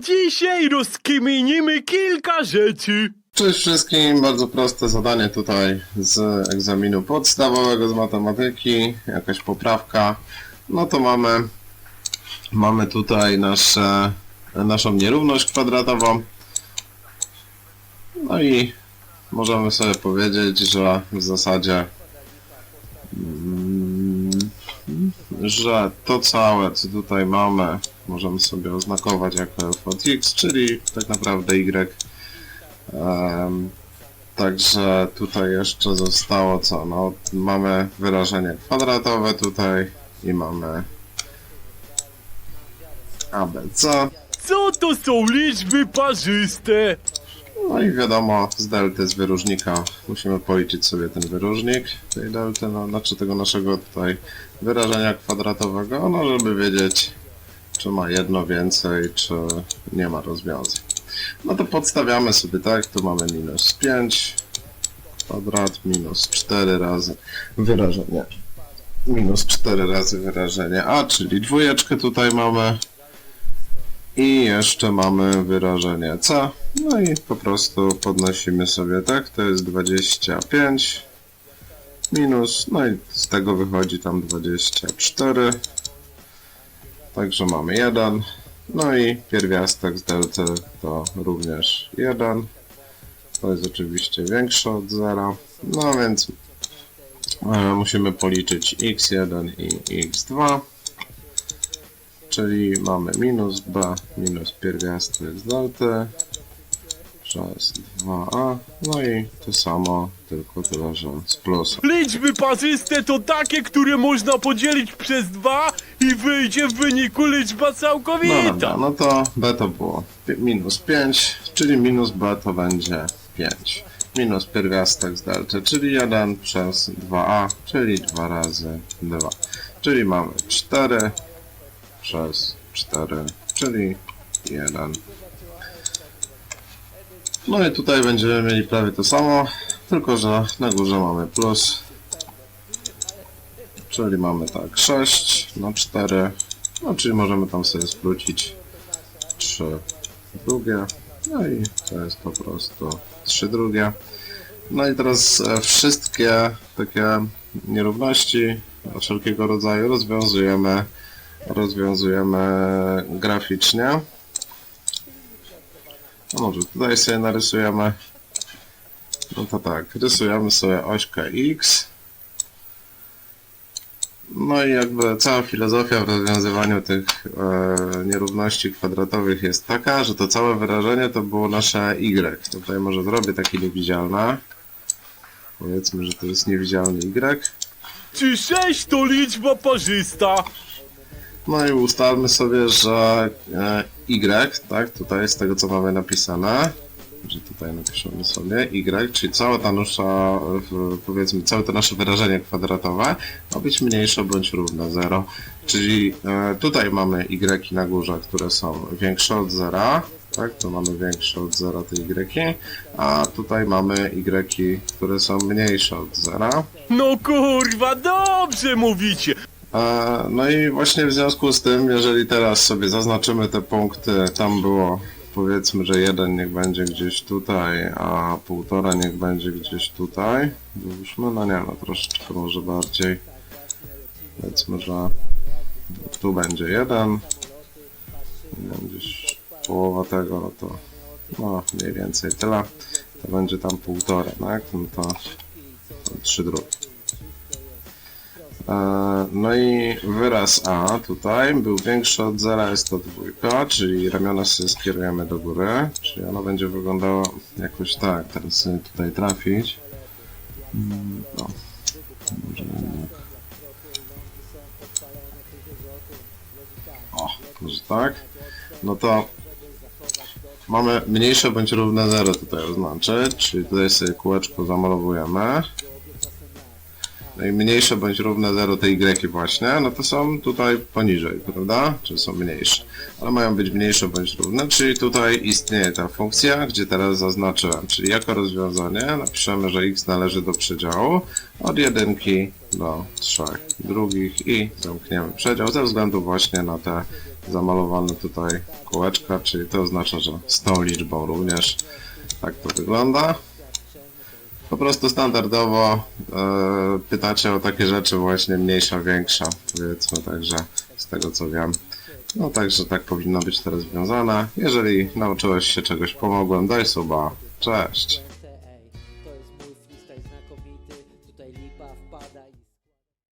Dzisiaj rozkminimy kilka rzeczy. Cześć wszystkim, bardzo proste zadanie tutaj z egzaminu podstawowego z matematyki, jakaś poprawka. No to mamy, mamy tutaj nasze, naszą nierówność kwadratową. No i możemy sobie powiedzieć, że w zasadzie, mm, że to całe, co tutaj mamy, możemy sobie oznakować jako f od x, czyli tak naprawdę y Em, Także tutaj jeszcze zostało co? No, mamy wyrażenie kwadratowe tutaj i mamy ABC. Co to są liczby parzyste? No i wiadomo, z delty, z wyróżnika musimy policzyć sobie ten wyróżnik tej delty, no, znaczy tego naszego tutaj wyrażenia kwadratowego, no żeby wiedzieć, czy ma jedno więcej, czy nie ma rozwiązań. No to podstawiamy sobie tak, tu mamy minus 5 kwadrat, minus 4 razy wyrażenie. Minus 4 razy wyrażenie A, czyli dwójeczkę tutaj mamy. I jeszcze mamy wyrażenie C. No i po prostu podnosimy sobie tak, to jest 25 minus, no i z tego wychodzi tam 24. Także mamy 1. No i pierwiastek z delty to również 1. To jest oczywiście większe od 0. No więc e, musimy policzyć x1 i x2. Czyli mamy minus b minus pierwiastek z delty przez 2a. No i to samo, tylko tyle, że z plusem. Liczby parzyste to takie, które można podzielić przez dwa i wyjdzie w wyniku liczba No dobra, całkowita. no to b to było pi- minus 5, czyli minus b to będzie 5. Minus pierwiastek z delty, czyli 1 przez 2a, czyli 2 razy 2. Czyli mamy 4 przez 4, czyli 1. No i tutaj będziemy mieli prawie to samo, tylko że na górze mamy plus. Czyli mamy tak 6 na 4, no czyli możemy tam sobie skrócić 3 drugie, no i to jest po prostu 3 drugie. No i teraz e, wszystkie takie nierówności wszelkiego rodzaju rozwiązujemy, rozwiązujemy graficznie. No może tutaj sobie narysujemy. No to tak, rysujemy sobie ośkę X. No i jakby cała filozofia w rozwiązywaniu tych e, nierówności kwadratowych jest taka, że to całe wyrażenie to było nasze y. Tutaj może zrobię takie niewidzialne. Powiedzmy, że to jest niewidzialny y. Czy 6 to liczba parzysta? No i ustalmy sobie, że e, y, tak, tutaj z tego co mamy napisane, że tutaj napiszemy sobie y, czyli cała ta nasza, powiedzmy, całe to nasze wyrażenie kwadratowe ma być mniejsze bądź równe 0. Czyli e, tutaj mamy y na górze, które są większe od 0, tak, to mamy większe od 0 te y, a tutaj mamy y, które są mniejsze od 0. No kurwa, dobrze mówicie. No i właśnie w związku z tym, jeżeli teraz sobie zaznaczymy te punkty, tam było powiedzmy, że jeden niech będzie gdzieś tutaj, a półtora niech będzie gdzieś tutaj. Załóżmy, no nie, no troszeczkę może bardziej. Powiedzmy, że tu będzie jeden. Gdzieś połowa tego, no to no mniej więcej tyle. To będzie tam półtora, tak? No to, to trzy drugie. E, No i wyraz A tutaj był większy od zera, jest to dwójka, czyli ramiona sobie skierujemy do góry, czyli ono będzie wyglądało jakoś tak, teraz sobie tutaj trafić. No, może jednak. O, może tak. No to mamy mniejsze bądź równe 0 tutaj oznaczyć, czyli tutaj sobie kółeczko zamalowujemy. Mniejsze bądź równe 0 te y właśnie, no to są tutaj poniżej, prawda? Czy są mniejsze. Ale mają być mniejsze bądź równe, czyli tutaj istnieje ta funkcja, gdzie teraz zaznaczyłem. Czyli jako rozwiązanie napiszemy, że x należy do przedziału od jedynki do trzech drugich i zamkniemy przedział ze względu właśnie na te zamalowane tutaj kółeczka, czyli to oznacza, że z tą liczbą również tak to wygląda. Po prostu standardowo e, pytacie o takie rzeczy właśnie mniejsza, większa, powiedzmy, także z tego co wiem. No także tak powinno być to rozwiązane. Jeżeli nauczyłeś się czegoś, pomogłem, daj suba. Cześć.